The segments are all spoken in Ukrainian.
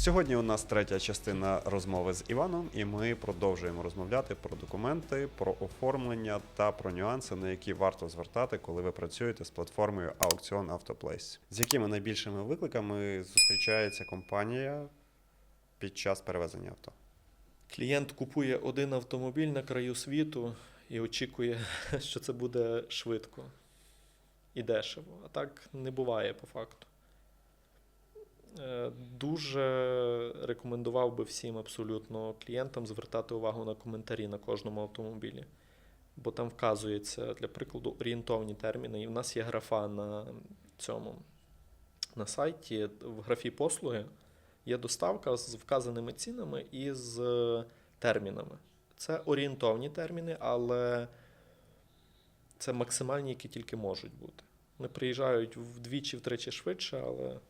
Сьогодні у нас третя частина розмови з Іваном, і ми продовжуємо розмовляти про документи, про оформлення та про нюанси, на які варто звертати, коли ви працюєте з платформою Аукціон Автоплейс. З якими найбільшими викликами зустрічається компанія під час перевезення авто? Клієнт купує один автомобіль на краю світу і очікує, що це буде швидко і дешево. А так не буває по факту. Е, Дуже рекомендував би всім абсолютно клієнтам звертати увагу на коментарі на кожному автомобілі. Бо там вказується, для прикладу, орієнтовні терміни. І в нас є графа на цьому на сайті в графі послуги є доставка з вказаними цінами і з термінами. Це орієнтовні терміни, але це максимальні, які тільки можуть бути. Вони приїжджають вдвічі-втричі швидше, але,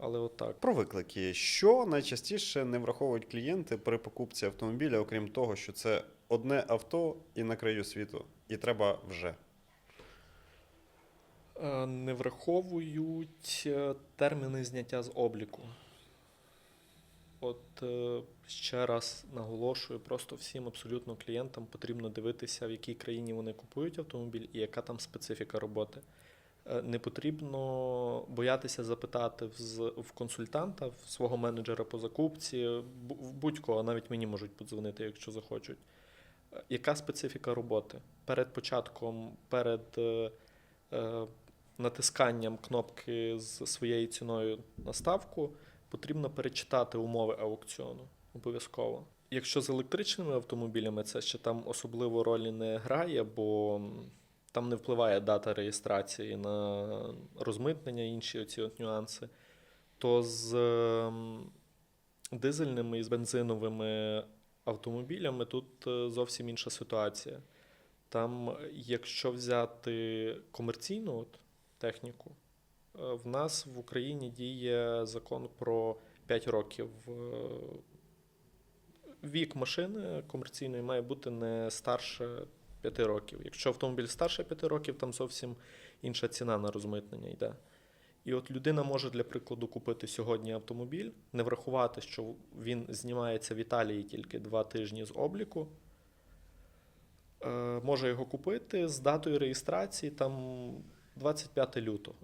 але отак. Про виклики. Що найчастіше не враховують клієнти при покупці автомобіля, окрім того, що це одне авто і на краю світу, і треба вже. Е, Не враховують е, терміни зняття з обліку. От е, ще раз наголошую, просто всім абсолютно клієнтам потрібно дивитися, в якій країні вони купують автомобіль і яка там специфіка роботи. Е, Не потрібно боятися запитати в, консультанта, в свого менеджера по закупці, в будь-кого, навіть мені можуть подзвонити, якщо захочуть. Е, Яка специфіка роботи? Перед початком, перед е, е, натисканням кнопки з своєю ціною на ставку, потрібно перечитати умови аукціону обов'язково. Якщо з електричними автомобілями це ще там особливо ролі не грає, бо там не впливає дата реєстрації на розмитнення, інші оці от нюанси, то з ем, дизельними і з бензиновими автомобілями тут е, зовсім інша ситуація. Там, якщо взяти комерційну от, техніку, е, в нас в Україні діє закон про 5 років. е, Вік машини комерційної має бути не старше 5 років. Якщо автомобіль старше 5 років, там зовсім інша ціна на розмитнення йде. І от людина може для прикладу купити сьогодні автомобіль, не врахувати, що він знімається в Італії тільки 2 тижні з обліку. Е, може його купити з датою реєстрації там 25 лютого.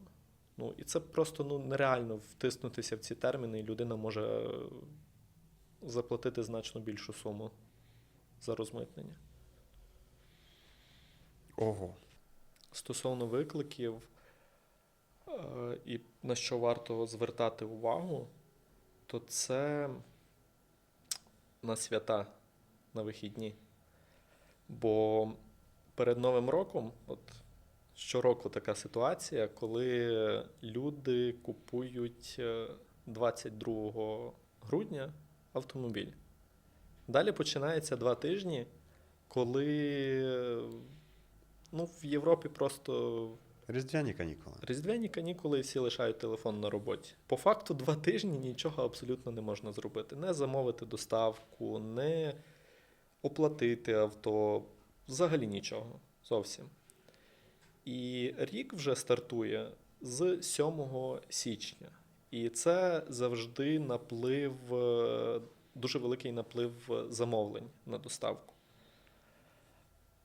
Ну, і це просто ну, нереально втиснутися в ці терміни, і людина може заплатити значно більшу суму за розмитнення. Ого. Стосовно викликів, е, і на що варто звертати увагу, то це на свята, на вихідні. Бо перед Новим роком, от щороку така ситуація, коли люди купують е, 22 грудня автомобіль. Далі починається два тижні, коли е, ну, в Європі просто Різдвяні канікули. різдвяні канікули і всі лишають телефон на роботі. По факту, два тижні нічого абсолютно не можна зробити. Не замовити доставку, не оплатити авто, взагалі нічого. Зовсім. І рік вже стартує з 7 січня. І це завжди наплив, е, дуже великий наплив замовлень на доставку.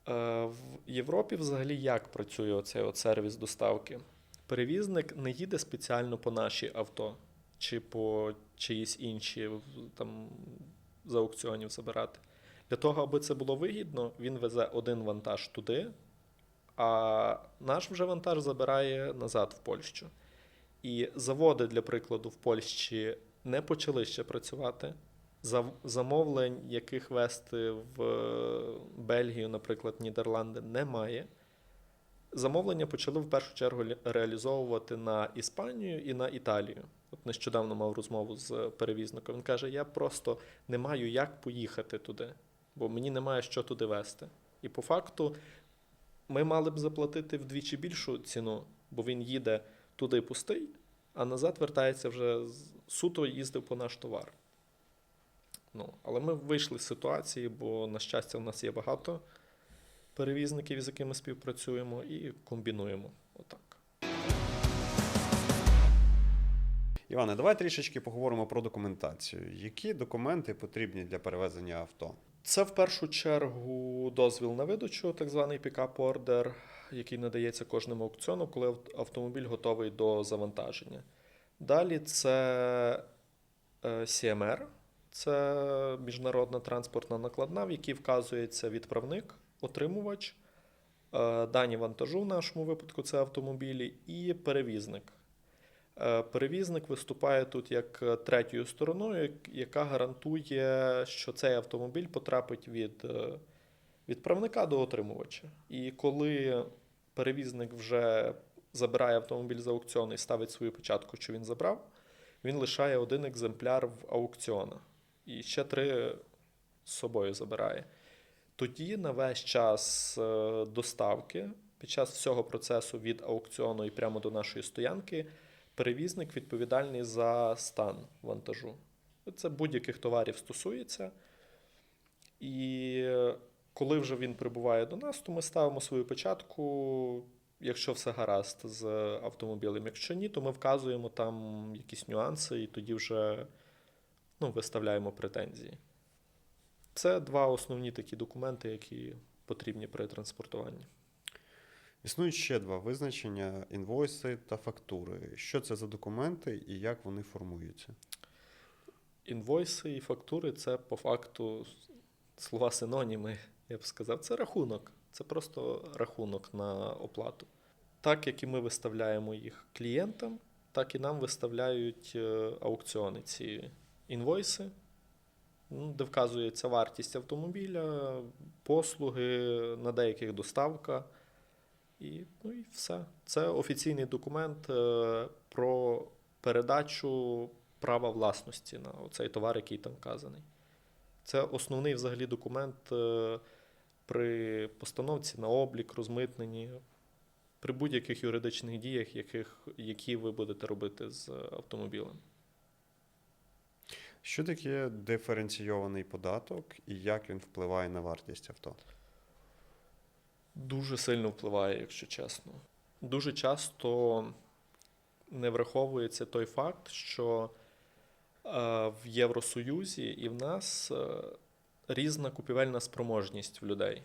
Е, В Європі взагалі як працює оцей от сервіс доставки? Перевізник не їде спеціально по нашій авто чи по чиїсь інші там, з аукціонів забирати. Для того, аби це було вигідно, він везе один вантаж туди, а наш вже вантаж забирає назад в Польщу. І заводи, для прикладу, в Польщі не почали ще працювати. Замовлень, яких вести в е, Бельгію, наприклад, Нідерланди, немає. Замовлення почали в першу чергу реалізовувати на Іспанію і на Італію. От нещодавно мав розмову з перевізником. Він каже: я просто не маю як поїхати туди, бо мені немає що туди вести. І по факту ми мали б заплатити вдвічі більшу ціну, бо він їде туди пустий, а назад вертається вже суто їздив по наш товар. Ну, але ми вийшли з ситуації, бо, на щастя, в нас є багато перевізників, з якими співпрацюємо, і комбінуємо. Отак. Іване, давай трішечки поговоримо про документацію. Які документи потрібні для перевезення авто? Це в першу чергу дозвіл на видачу, так званий пікап-ордер, який надається кожному аукціону, коли автомобіль готовий до завантаження. Далі це е, CMR, це міжнародна транспортна накладна, в якій вказується відправник, отримувач, е, дані вантажу в нашому випадку це автомобілі, і перевізник. Е, Перевізник виступає тут як е, третьою стороною, яка гарантує, що цей автомобіль потрапить від відправника до отримувача. І коли перевізник вже забирає автомобіль з аукціону і ставить свою печатку, що він забрав, він лишає один екземпляр в аукціона. І ще три з собою забирає. Тоді на весь час е, доставки, під час всього процесу від аукціону і прямо до нашої стоянки, перевізник відповідальний за стан вантажу. Це будь-яких товарів стосується. І е, коли вже він прибуває до нас, то ми ставимо свою печатку, якщо все гаразд з автомобілем. Якщо ні, то ми вказуємо там якісь нюанси і тоді вже ну, виставляємо претензії. Це два основні такі документи, які потрібні при транспортуванні. Існують ще два визначення: інвойси та фактури. Що це за документи і як вони формуються? Інвойси і фактури це по факту слова синоніми, я б сказав. Це рахунок. Це просто рахунок на оплату. Так як і ми виставляємо їх клієнтам, так і нам виставляють е, аукціони ці інвойси, ну, де вказується вартість автомобіля, послуги, на деяких доставка. І, ну, і все. Це офіційний документ е, про передачу права власності на цей товар, який там вказаний. Це основний взагалі документ е, при постановці на облік, розмитненні, при будь-яких юридичних діях, яких, які ви будете робити з автомобілем. Що таке диференційований податок і як він впливає на вартість авто? Дуже сильно впливає, якщо чесно. Дуже часто не враховується той факт, що е, в Євросоюзі і в нас е, різна купівельна спроможність в людей.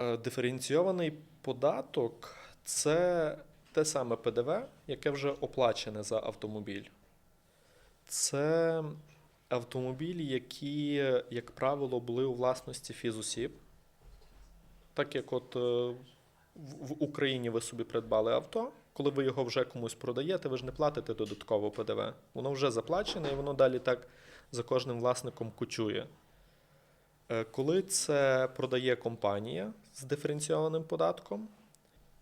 Е, Диференційований податок це те саме ПДВ, яке вже оплачене за автомобіль. Це автомобілі, які, як правило, були у власності фізосіб. Так як от е, в Україні ви собі придбали авто, коли ви його вже комусь продаєте, ви ж не платите додатково ПДВ. Воно вже заплачене і воно далі так за кожним власником кучує. Е, Коли це продає компанія з диференційованим податком,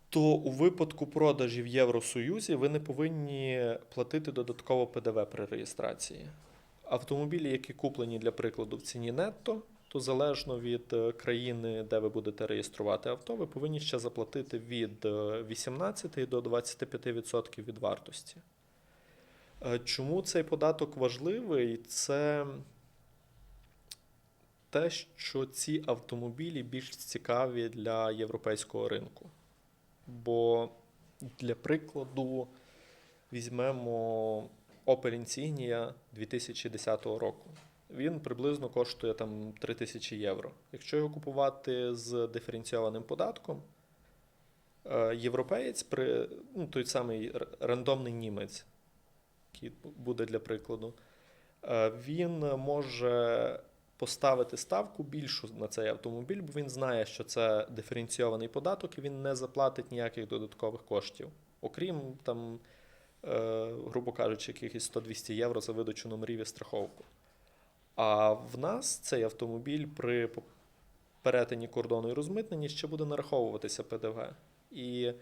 то у випадку продажі в Євросоюзі ви не повинні платити додатково ПДВ при реєстрації. Автомобілі, які куплені, для прикладу, в ціні нетто, то залежно від е, країни, де ви будете реєструвати авто, ви повинні ще заплатити від е, 18 до 25% від вартості. Е, Чому цей податок важливий? Це те, що ці автомобілі більш цікаві для європейського ринку. Бо, для прикладу, візьмемо Opel Insignia 2010 року. Він приблизно коштує там 3000 євро. Якщо його купувати з диференційованим податком, е, європеєць при ну, той самий рандомний німець, який буде для прикладу, е, він може поставити ставку більшу на цей автомобіль, бо він знає, що це диференційований податок, і він не заплатить ніяких додаткових коштів, окрім там, е, грубо кажучи, якихось 100-200 євро за видачу номерів і страховку. А в нас цей автомобіль при перетині кордону і розмитненні ще буде нараховуватися ПДВ. І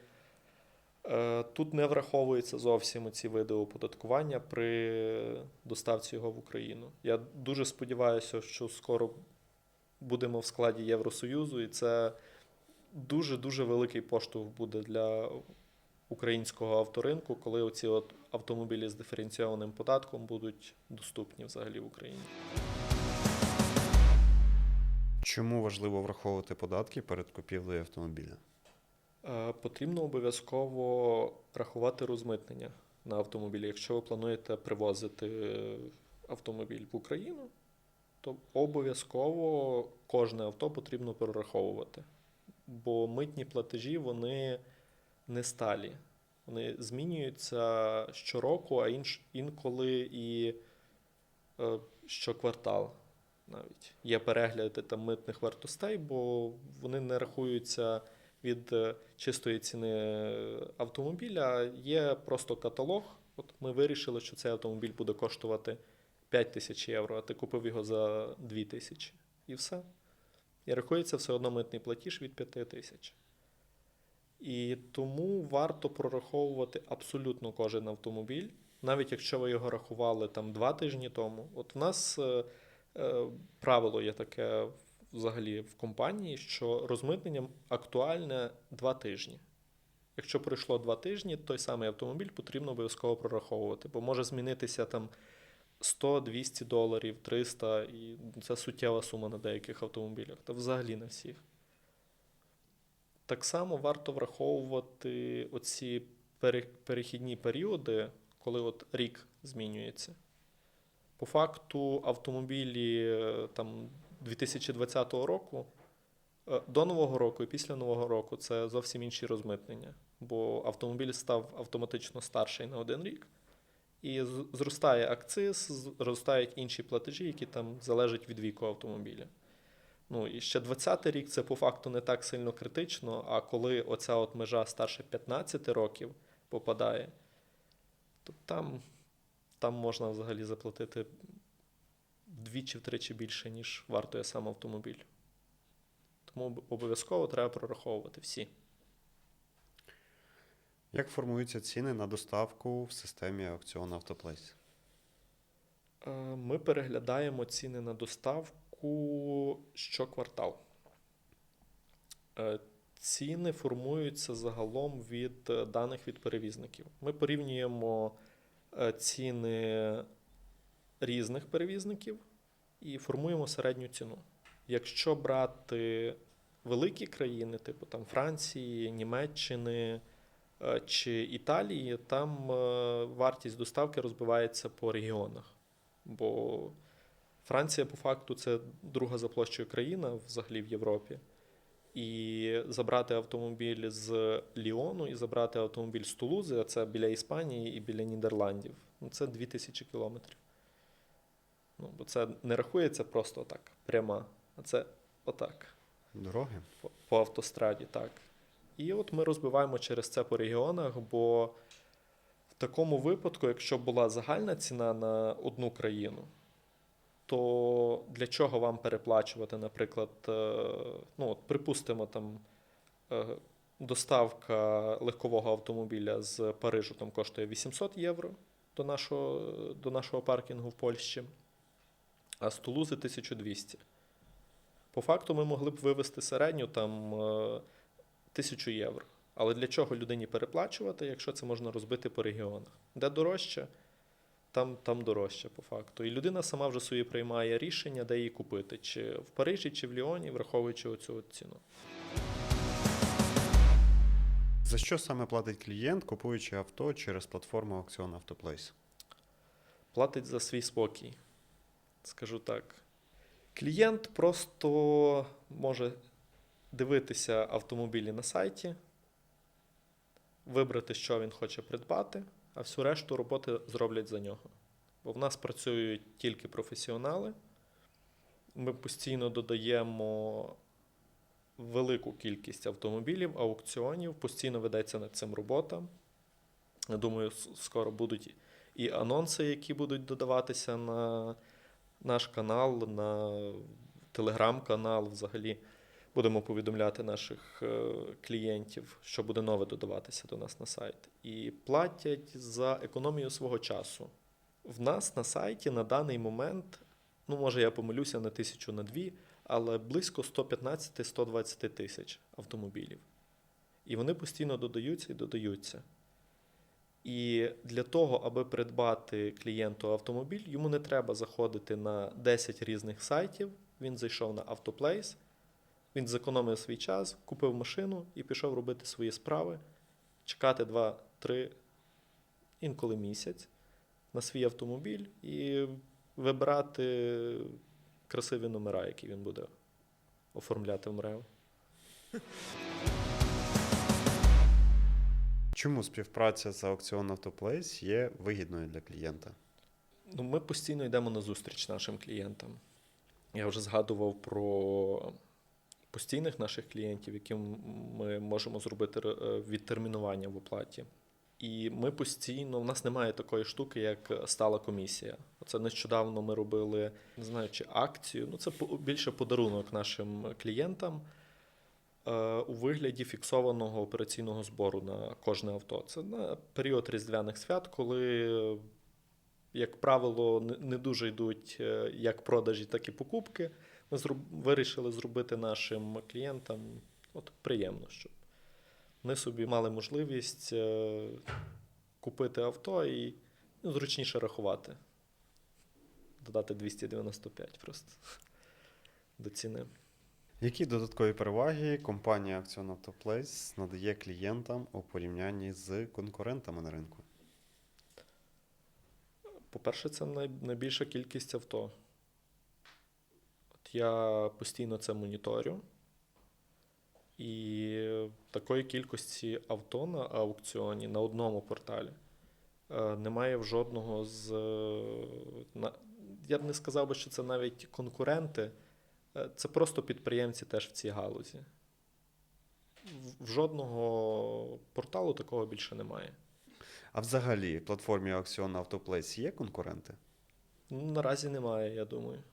тут не враховуються зовсім ці види оподаткування при доставці його в Україну. Я дуже сподіваюся, що скоро будемо в складі Євросоюзу, і це дуже-дуже великий поштовх буде для українського авторинку, коли оці от автомобілі з диференційованим податком будуть доступні взагалі в Україні. Чому важливо враховувати податки перед купівлею автомобіля? Е, Потрібно обов'язково рахувати розмитнення на автомобілі. Якщо ви плануєте привозити автомобіль в Україну, то обов'язково кожне авто потрібно перераховувати. Бо митні платежі вони не сталі. Вони змінюються щороку, а інш, інколи і е, щоквартал навіть. Є перегляди там митних вартостей, бо вони не рахуються від е, чистої ціни автомобіля. Є просто каталог. От ми вирішили, що цей автомобіль буде коштувати 5 тисяч євро, а ти купив його за 2 тисячі. І все. І рахується все одно митний платіж від 5 тисяч. І тому варто прораховувати абсолютно кожен автомобіль, навіть якщо ви його рахували там два тижні тому. От в нас е, е, правило є таке взагалі в компанії, що розмитнення актуальне два тижні. Якщо пройшло два тижні, той самий автомобіль потрібно обов'язково прораховувати, бо може змінитися там 100, 200 доларів, 300, і це суттєва сума на деяких автомобілях, та взагалі на всіх. Так само варто враховувати оці перехідні періоди, коли от рік змінюється. По факту, автомобілі е, там 2020 року е, до Нового року і після Нового року це зовсім інші розмитнення, бо автомобіль став автоматично старший на один рік, і зростає акциз, зростають інші платежі, які там залежать від віку автомобіля. Ну і ще 20-й рік це по факту не так сильно критично, а коли оця от межа старше 15 років попадає, то там, там можна взагалі заплатити вдвічі-втричі більше, ніж вартує сам автомобіль. Тому обов'язково треба прораховувати всі. Як формуються ціни на доставку в системі аукціон Автоплейс? Е, Ми переглядаємо ціни на доставку щоквартал. Е, Ціни формуються загалом від е, даних від перевізників. Ми порівнюємо ціни різних перевізників і формуємо середню ціну. Якщо брати великі країни, типу там Франції, Німеччини е, чи Італії, там е, вартість доставки розбивається по регіонах. Бо Франція, по факту, це друга за площею країна взагалі в Європі. І забрати автомобіль з Ліону і забрати автомобіль з Тулузи, а це біля Іспанії і біля Нідерландів. Ну, це 2000 кілометрів. Ну, бо це не рахується просто так, пряма, а це отак Дороги? по, по автостраді, так. І от ми розбиваємо через це по регіонах, бо в такому випадку, якщо була загальна ціна на одну країну, то для чого вам переплачувати, наприклад, е, ну, от, припустимо, там е, доставка легкового автомобіля з Парижу там коштує 800 євро до нашого, до нашого паркінгу в Польщі, а з Тулузи 1200. По факту ми могли б вивести середню там е, тисячу євро. Але для чого людині переплачувати, якщо це можна розбити по регіонах? Де дорожче, там, там дорожче по факту. І людина сама вже собі приймає рішення, де її купити, чи в Парижі, чи в Ліоні, враховуючи оцю ціну. За що саме платить клієнт, купуючи авто через платформу аукціон Автоплейс? платить за свій спокій. Скажу так. Клієнт просто може дивитися автомобілі на сайті, вибрати, що він хоче придбати, а всю решту роботи зроблять за нього. Бо в нас працюють тільки професіонали. Ми постійно додаємо велику кількість автомобілів, аукціонів, постійно ведеться над цим робота. Я думаю, скоро будуть і анонси, які будуть додаватися на наш канал, на телеграм-канал. Взагалі будемо повідомляти наших е, клієнтів, що буде нове додаватися до нас на сайт. І платять за економію свого часу. В нас на сайті на даний момент, ну може я помилюся на тисячу на дві, але близько 115-120 тисяч автомобілів. І вони постійно додаються і додаються. І для того, аби придбати клієнту автомобіль, йому не треба заходити на 10 різних сайтів. Він зайшов на Автоплейс, він зекономив свій час, купив машину і пішов робити свої справи, чекати 2-3 інколи місяць, на свій автомобіль і вибирати красиві номера, які він буде оформляти в МРЕО. Чому співпраця з аукціон Автоплейс є вигідною для клієнта? Ну, ми постійно йдемо на зустріч нашим клієнтам. Я вже згадував про постійних наших клієнтів, яким ми можемо зробити е, відтермінування в оплаті. І ми постійно, в нас немає такої штуки, як стала комісія. Це нещодавно ми робили, не знаю, чи акцію. Ну, це більше подарунок нашим клієнтам у вигляді фіксованого операційного збору на кожне авто. Це на період різдвяних свят, коли як правило, не- дуже йдуть е, як продажі, так і покупки. Ми вирішили зробити нашим клієнтам от, приємно, щоб вони собі мали можливість е, купити авто і ну, зручніше рахувати. Додати 295 просто до ціни. Які додаткові переваги компанія Аукціон Автоплейс надає клієнтам у порівнянні з конкурентами на ринку? По-перше, це найбільша кількість авто. От я постійно це моніторю. І такої кількості авто на аукціоні на одному порталі е, немає в жодного з. е, Я б не сказав би, що це навіть конкуренти, це просто підприємці теж в цій галузі. В- жодного порталу такого більше немає. А взагалі, в платформі Аукціон Автоплейс є конкуренти? Ну, наразі немає, я думаю.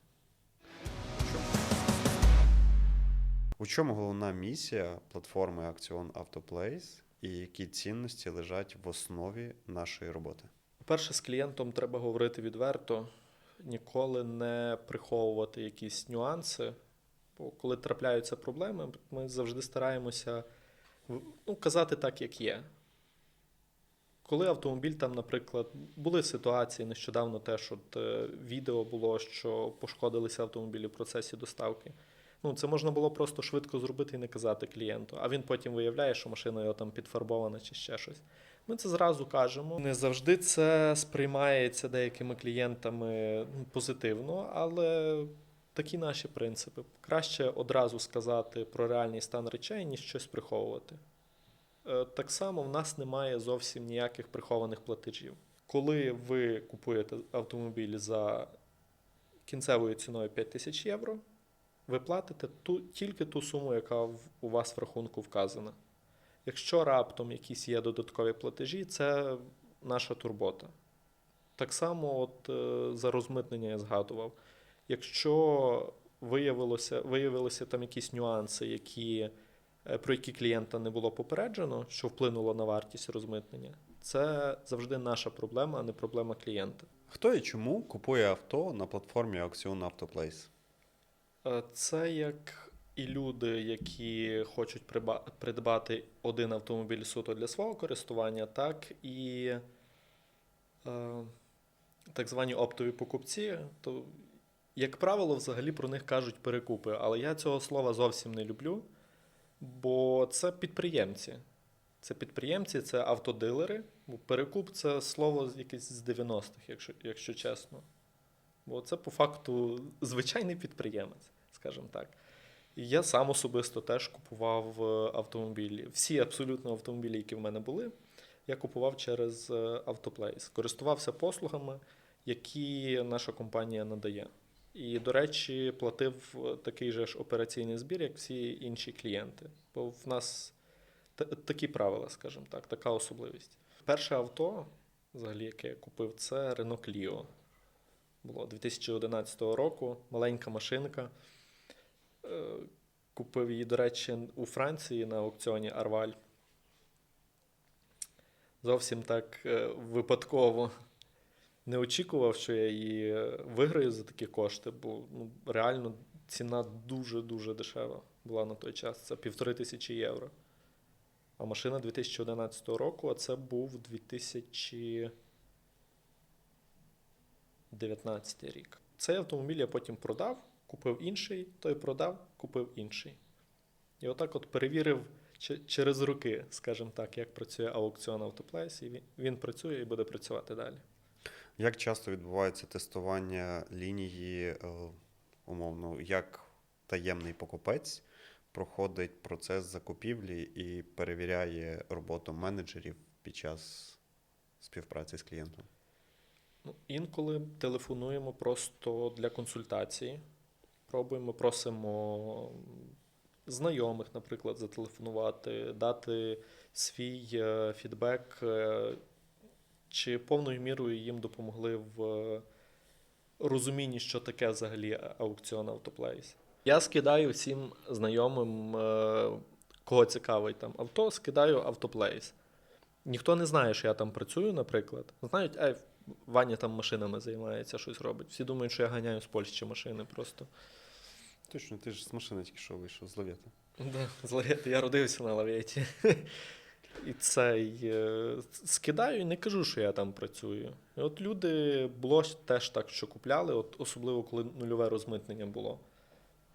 У чому головна місія платформи Аукціон Автоплейс і які цінності лежать в основі нашої роботи? По-перше, з клієнтом треба говорити відверто, ніколи не приховувати якісь нюанси. Бо коли трапляються проблеми, ми завжди стараємося ну, казати так, як є. Коли автомобіль там, наприклад, були ситуації нещодавно теж от е, відео було, що пошкодилися автомобілі в процесі доставки. Ну, це можна було просто швидко зробити і не казати клієнту, а він потім виявляє, що машина його там підфарбована чи ще щось. Ми це зразу кажемо. Не завжди це сприймається деякими клієнтами ну, позитивно, але такі наші принципи. Краще одразу сказати про реальний стан речей, ніж щось приховувати. Е, Так само в нас немає зовсім ніяких прихованих платежів. Коли ви купуєте автомобіль за кінцевою ціною 5 тисяч євро, ви платите ту, тільки ту суму, яка у вас в рахунку вказана. Якщо раптом якісь є додаткові платежі, це наша турбота. Так само, от е, за розмитнення я згадував. Якщо виявилося, виявилися там якісь нюанси, які, е, про які клієнта не було попереджено, що вплинуло на вартість розмитнення, це завжди наша проблема, а не проблема клієнта. Хто і чому купує авто на платформі Аукціон Автоплейс? Це як і люди, які хочуть придбати один автомобіль суто для свого користування, так і е, так звані оптові покупці. То, як правило, взагалі про них кажуть перекупи, але я цього слова зовсім не люблю, бо це підприємці. Це підприємці, це автодилери. Бо перекуп це слово якесь з 90-х, якщо, якщо чесно. Бо це по факту звичайний підприємець, скажімо так. Я сам особисто теж купував е, автомобілі. Всі абсолютно автомобілі, які в мене були, я купував через Автоплейс. Користувався послугами, які наша компанія надає. І, до речі, платив е, такий же ж операційний збір, як всі інші клієнти. Бо в нас та- такі правила, скажімо так, така особливість. Перше авто, взагалі, яке я купив, це Renault Clio було 2011 року, маленька машинка. Купив її, до речі, у Франції на аукціоні Арваль. Зовсім так е, випадково не очікував, що я її е, виграю за такі кошти, бо ну, реально ціна дуже-дуже дешева була на той час. Це півтори тисячі євро. А машина 2011 року, а це був 2000. 19 рік. Цей автомобіль я потім продав, купив інший, той продав, купив інший. І отак от перевірив, через роки, скажімо так, як працює аукціон Автоплейс, і він, він працює і буде працювати далі. Як часто відбувається тестування лінії, е, умовно, як таємний покупець проходить процес закупівлі і перевіряє роботу менеджерів під час співпраці з клієнтом? Ну, інколи телефонуємо просто для консультації. Пробуємо, просимо знайомих, наприклад, зателефонувати, дати свій е, фідбек, е, чи повною мірою їм допомогли в е, розумінні, що таке взагалі аукціон Автоплейс. Я скидаю всім знайомим, кого цікавить там авто, скидаю Автоплейс. Ніхто не знає, що я там працюю, наприклад. Знають, ай, Ваня там машинами займається, щось робить. Всі думають, що я ганяю з Польщі машини просто. Точно, ти ж з машини тільки що вийшов з лавєти. Да, з Лавєти. Я родився на лавєті. І цей е, скидаю і не кажу, що я там працюю. І от люди було теж так, що купляли, от особливо коли нульове розмитнення було.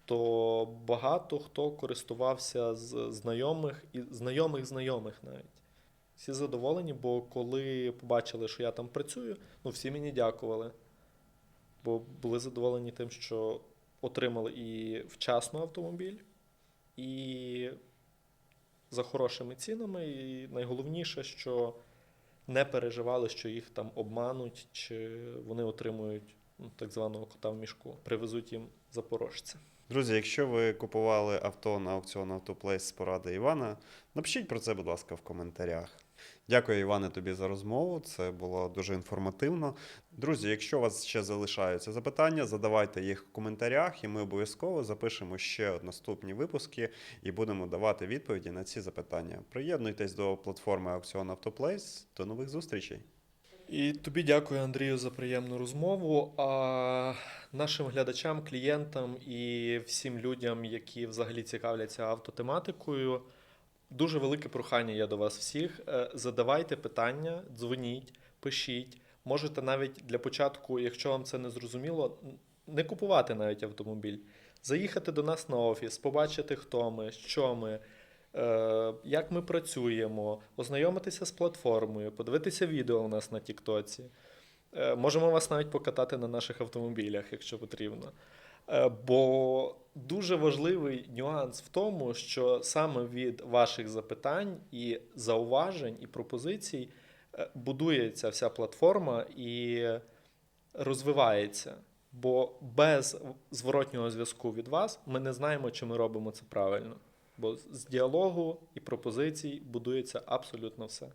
То багато хто користувався з знайомих і знайомих знайомих навіть. Всі задоволені, бо коли побачили, що я там працюю, ну всі мені дякували. Бо були задоволені тим, що отримали і вчасно автомобіль, і за хорошими цінами. І найголовніше, що не переживали, що їх там обмануть, чи вони отримують так званого кота в мішку, привезуть їм запорожця. Друзі, якщо ви купували авто на аукціон Автоплейс з поради Івана, напишіть про це, будь ласка, в коментарях. Дякую, Іване, тобі за розмову. Це було дуже інформативно. Друзі, якщо у вас ще залишаються запитання, задавайте їх в коментарях, і ми обов'язково запишемо ще наступні випуски і будемо давати відповіді на ці запитання. Приєднуйтесь до платформи Аукціон Автоплейс. До нових зустрічей! І тобі дякую, Андрію, за приємну розмову. А нашим глядачам, клієнтам і всім людям, які взагалі цікавляться автотематикою, дуже велике прохання є до вас всіх. Е, Задавайте питання, дзвоніть, пишіть. Можете навіть для початку, якщо вам це не зрозуміло, не купувати навіть автомобіль. Заїхати до нас на офіс, побачити, хто ми, що ми, як ми працюємо, ознайомитися з платформою, подивитися відео у нас на Тіктоці. Е, Можемо вас навіть покатати на наших автомобілях, якщо потрібно. Е, Бо дуже важливий нюанс в тому, що саме від ваших запитань і зауважень і пропозицій е, будується вся платформа і розвивається. Бо без зворотнього зв'язку від вас ми не знаємо, чи ми робимо це правильно. Бо з діалогу і пропозицій будується абсолютно все.